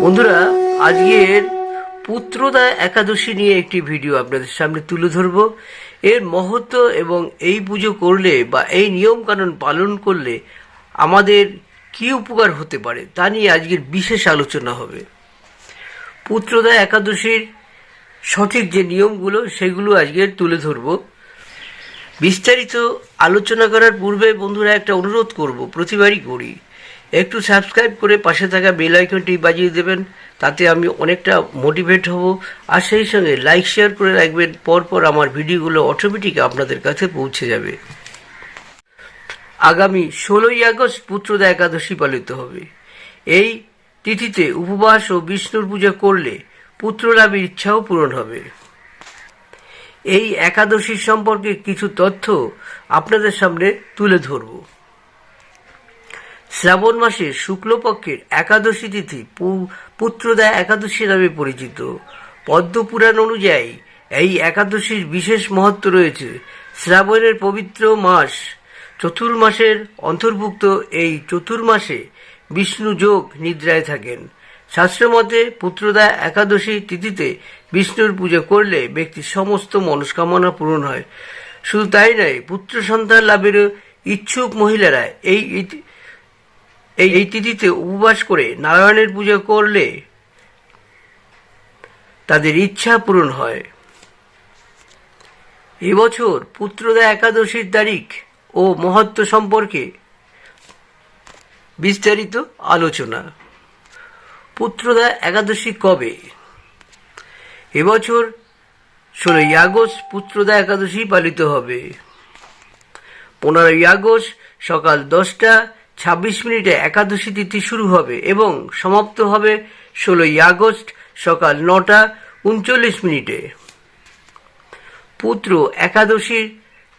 বন্ধুরা, আজকের পুত্রদা একাদশী নিয়ে একটি ভিডিও আপনাদের সামনে তুলে ধরব। এর মহত্ব এবং এই পুজো করলে বা এই নিয়ম কানুন পালন করলে আমাদের কি উপকার হতে পারে, তা নিয়ে আজকের বিশেষ আলোচনা হবে। পুত্রদা একাদশীর সঠিক যে নিয়মগুলো, সেগুলো আজকে তুলে ধরব। বিস্তারিত আলোচনা করার পূর্বে বন্ধুরা একটা অনুরোধ করব, প্রতিবারই করি। একটু সাবস্ক্রাইব করে পাশে থাকা বেল আইকনটি বাজিয়ে দেবেন, তাতে আমি অনেকটা মোটিভেট হব। আর সেই সঙ্গে লাইক শেয়ার করে রাখবেন, পরপর আমার ভিডিওগুলো অটোমেটিক আপনাদের কাছে পৌঁছে যাবে। আগামী ষোলোই আগস্ট পুত্রদা একাদশী পালিত হবে। এই তিথিতে উপবাস ও বিষ্ণুর পূজা করলে পুত্র লাভের ইচ্ছাও পূরণ হবে। এই একাদশীর সম্পর্কে কিছু তথ্য আপনাদের সামনে তুলে ধরব। শ্রাবণ মাসের শুক্লপক্ষের একাদশী তিথি পুত্রদা একাদশী নামে পরিচিত। পদ্মপুরাণ অনুযায়ী এই একাদশীর বিশেষ মহত্ব রয়েছে শ্রাবণের পবিত্র মাস। চতুর্মাসের অন্তর্ভুক্ত এই চতুর্মাসে বিষ্ণু যোগ নিদ্রায় থাকেন। শাস্ত্রমতে পুত্রদা একাদশী তিথিতে বিষ্ণুর পুজো করলে ব্যক্তির সমস্ত মনস্কামনা পূরণ হয়। শুধু তাই নয়, পুত্র সন্তান লাভেরও ইচ্ছুক মহিলারা এই এই তিথিতে উপবাস করে নারায়ণের পুজো করলে তাদের ইচ্ছা পূরণ হয়। এবছর পুত্রদা একাদশীর তারিখ ও মহত্ব সম্পর্কে বিস্তারিত আলোচনা। পুত্রদা একাদশী কবে? এবছর ষোলোই আগস্ট পুত্রদা একাদশী পালিত হবে। পনেরোই আগস্ট সকাল দশটা ছাব্বিশ মিনিটে একাদশী তিথি শুরু হবে এবং সমাপ্ত হবে ষোলোই আগস্ট সকাল নটা উনচল্লিশ মিনিটে। পুত্র একাদশীর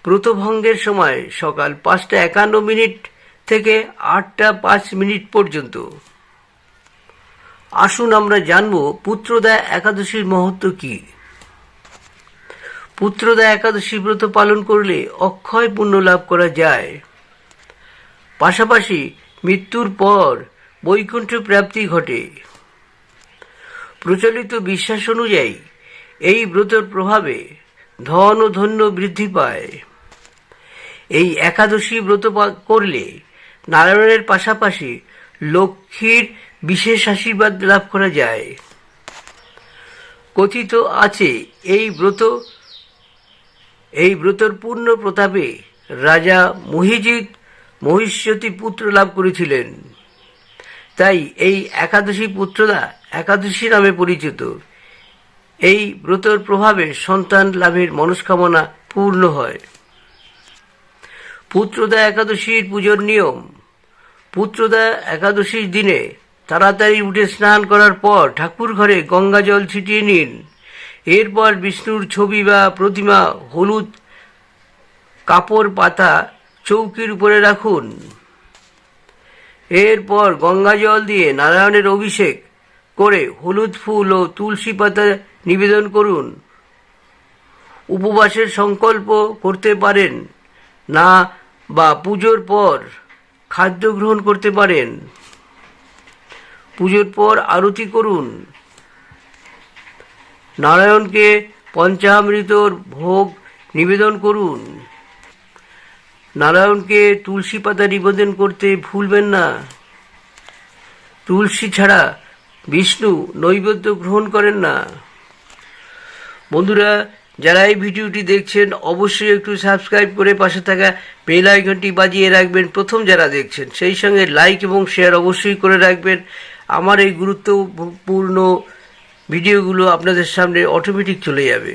ব্রতভঙ্গের সময় সকাল পাঁচটা একান্ন মিনিট থেকে আটটা পাঁচ মিনিট পর্যন্ত। আসুন আমরা জানব পুত্রদা একাদশীর মহত্ব কি। পুত্রদা একাদশী ব্রত পালন করলে অক্ষয় পুণ্য লাভ করা যায়। পাশাপাশি মৃত্যুর পর বৈকুণ্ঠ প্রাপ্তি ঘটে। প্রচলিত বিশ্বাস অনুযায়ী এই ব্রতর প্রভাবে ধন ও ধন্য বৃদ্ধি পায়। এই একাদশী ব্রত করলে নারায়ণের পাশাপাশি লক্ষ্মীর বিশেষ আশীর্বাদ লাভ করা যায়। কথিত আছে এই ব্রত, এই ব্রতর পূর্ণ প্রতাপে রাজা মহিজিৎ মহিষ্যতি পুত্র লাভ করেছিলেন। তাই এই একাদশী পুত্রদা একাদশী নামে পরিচিত। এই ব্রতর প্রভাবে সন্তান লাভের মনস্কামনা পূর্ণ হয়। পুত্রদা একাদশীর পুজোর নিয়ম। পুত্রদা একাদশীর দিনে তাড়াতাড়ি উঠে স্নান করার পর ঠাকুর ঘরে গঙ্গা জল ছিটিয়ে নিন। এরপর বিষ্ণুর ছবি বা প্রতিমা হলুদ কাপড় পাতা চৌকির উপরে রাখুন। এরপর গঙ্গা জল দিয়ে নারায়ণের অভিষেক করে হলুদ ফুল ও তুলসী পাতা নিবেদন করুন। উপবাসের সংকল্প করতে পারেন না বা পুজোর পর খাদ্য গ্রহণ করতে পারেন। পুজোর পর আরতি করুন। নারায়ণকে পঞ্চামৃতর ভোগ নিবেদন করুন। নারায়ণকে তুলসী পাতা নিবেদন করতে ভুলবেন না। তুলসী ছাড়া বিষ্ণু নৈবেদ্য গ্রহণ করেন না। বন্ধুরা, যারা এই ভিডিওটি দেখছেন, অবশ্যই একটু সাবস্ক্রাইব করে পাশে থাকা বেল আইকনটি বাজিয়ে রাখবেন। প্রথম যারা দেখছেন, সেই সঙ্গে লাইক এবং শেয়ার অবশ্যই করে রাখবেন। আমার এই গুরুত্বপূর্ণ ভিডিওগুলো আপনাদের সামনে অটোমেটিক চলে যাবে।